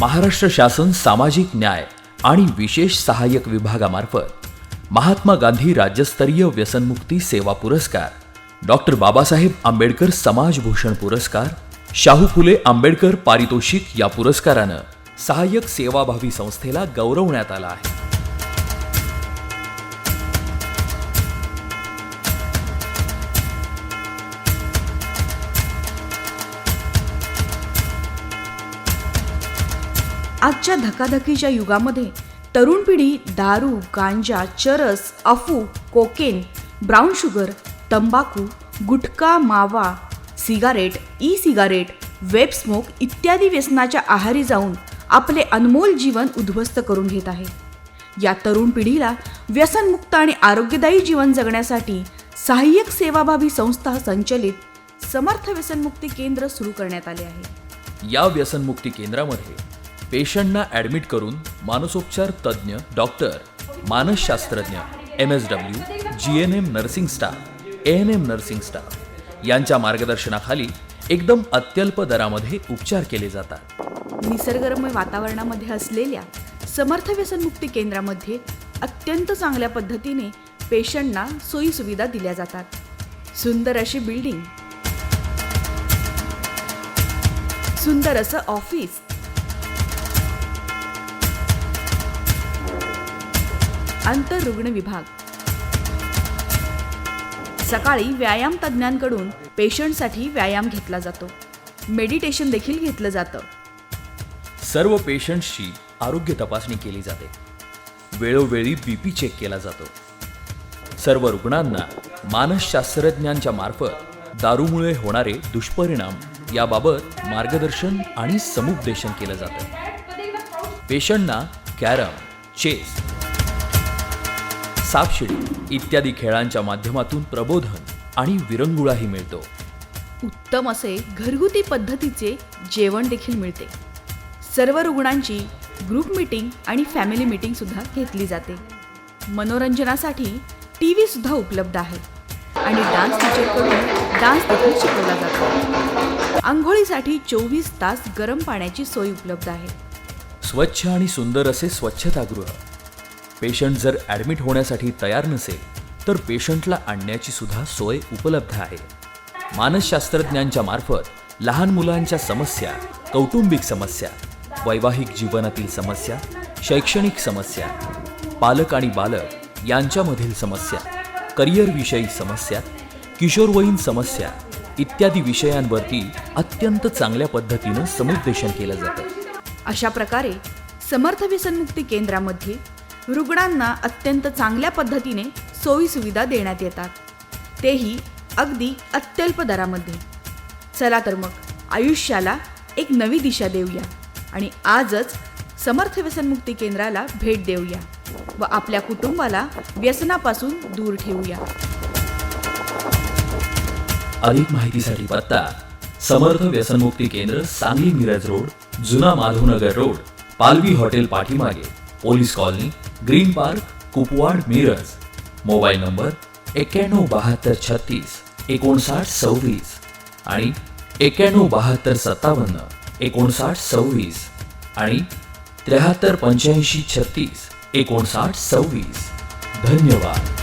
महाराष्ट्र शासन सामाजिक न्याय आणि विशेष सहाय्यक विभागामार्फत महात्मा गांधी राज्यस्तरीय व्यसनमुक्ती सेवा पुरस्कार डॉक्टर बाबासाहेब आंबेडकर समाजभूषण पुरस्कार शाहू फुले आंबेडकर पारितोषिक या पुरस्कारानं सहाय्यक सेवाभावी संस्थेला गौरवण्यात आला आहे. आजच्या धकाधकीच्या युगामध्ये तरुण पिढी दारू गांजा चरस अफू कोकेन ब्राऊन शुगर तंबाखू गुटखा मावा cigarette e cigarette vape smoke इत्यादी व्यसनाच्या आहारी जाऊन आपले अनमोल जीवन उद्ध्वस्त करून घेत आहे. या तरुण पिढीला व्यसनमुक्त आणि आरोग्यदायी जीवन जगण्यासाठी सहाय्यक सेवाभावी संस्था संचलित समर्थ व्यसनमुक्ती केंद्र सुरू करण्यात आले आहे. या व्यसनमुक्ती केंद्रामध्ये पेशंटना ॲडमिट करून मानसोपचार तज्ज्ञ डॉक्टर मानसशास्त्रज्ञ M S W G N M nursing staff A N M nursing staff यांच्या मार्गदर्शनाखाली एकदम अत्यल्प दरामध्ये उपचार केले जातात. निसर्गरम्य वातावरणामध्ये असलेल्या समर्थ व्यसनमुक्ती केंद्रामध्ये अत्यंत चांगल्या पद्धतीने पेशंटना सोयीसुविधा दिल्या जातात. सुंदर अशी बिल्डिंग सुंदर असं ऑफिस आंतररुग्ण विभाग. सकाळी व्यायाम तज्ज्ञांकडून पेशंटसाठी व्यायाम घेतला जातो. मेडिटेशन देखील घेतलं जातं. सर्व पेशंट्सची आरोग्य तपासणी केली जाते. वेळोवेळी बी पी चेक केला जातो. सर्व रुग्णांना मानसशास्त्रज्ञांच्या मार्फत दारूमुळे होणारे दुष्परिणाम याबाबत मार्गदर्शन आणि समुपदेशन केलं जातं. पेशंटना कॅरम चेस सापशिडी इत्यादी खेळांच्या माध्यमातून प्रबोधन आणि विरंगुळाही मिळतो. उत्तम असे घरगुती पद्धतीचे जेवण देखील मिळते. सर्व रुग्णांची ग्रुप मीटिंग आणि फॅमिली मीटिंग सुद्धा घेतली जाते. मनोरंजनासाठी टी व्ही सुद्धा उपलब्ध आहे आणि डान्स टीचरकडून डान्स देखील शिकवला जातो. आंघोळीसाठी चोवीस तास गरम पाण्याची सोय उपलब्ध आहे. स्वच्छ आणि सुंदर असे स्वच्छतागृह पेशंट जर ॲडमिट होण्यासाठी तयार नसेल तर पेशंटला आणण्याची सुद्धा सोय उपलब्ध आहे. मानसशास्त्रज्ञांच्या मार्फत लहान मुलांच्या समस्या कौटुंबिक समस्या वैवाहिक जीवनातील समस्या शैक्षणिक समस्या पालक आणि बालक यांच्यामधील समस्या करिअरविषयी समस्या किशोरवयीन समस्या इत्यादी विषयांवरती अत्यंत चांगल्या पद्धतीनं समुपदेशन केलं जातं. अशा प्रकारे समर्थ व्यसनमुक्ती केंद्रामध्ये रुग्णांना अत्यंत चांगल्या पद्धतीने सोयीसुविधा देण्यात येतात. तेही अगदी अत्यल्प दरामध्ये. चला तर मग आयुष्याला एक नवी दिशा देऊया आणि आजच समर्थ व्यसनमुक्ती केंद्राला भेट देऊया व आपल्या कुटुंबाला व्यसनापासून दूर ठेवूया अधिक माहितीसाठी पत्ता समर्थ व्यसनमुक्ती केंद्र सांगली मिरज रोड जुना माधवनगर रोड पालवी हॉटेल पाठीमागे police colony green park Kupwad Miraj. Mobile number एक्क्याण्णव बहात्तर छत्तीस एकोणसाठ सव्वीस. आणि एक्क्याण्णव बहात्तर सत्तावन्न एकोणसाठ सव्वीस. आणि त्र्याहत्तर पंच्याऐंशी छत्तीस एकोणसाठ सव्वीस. धन्यवाद.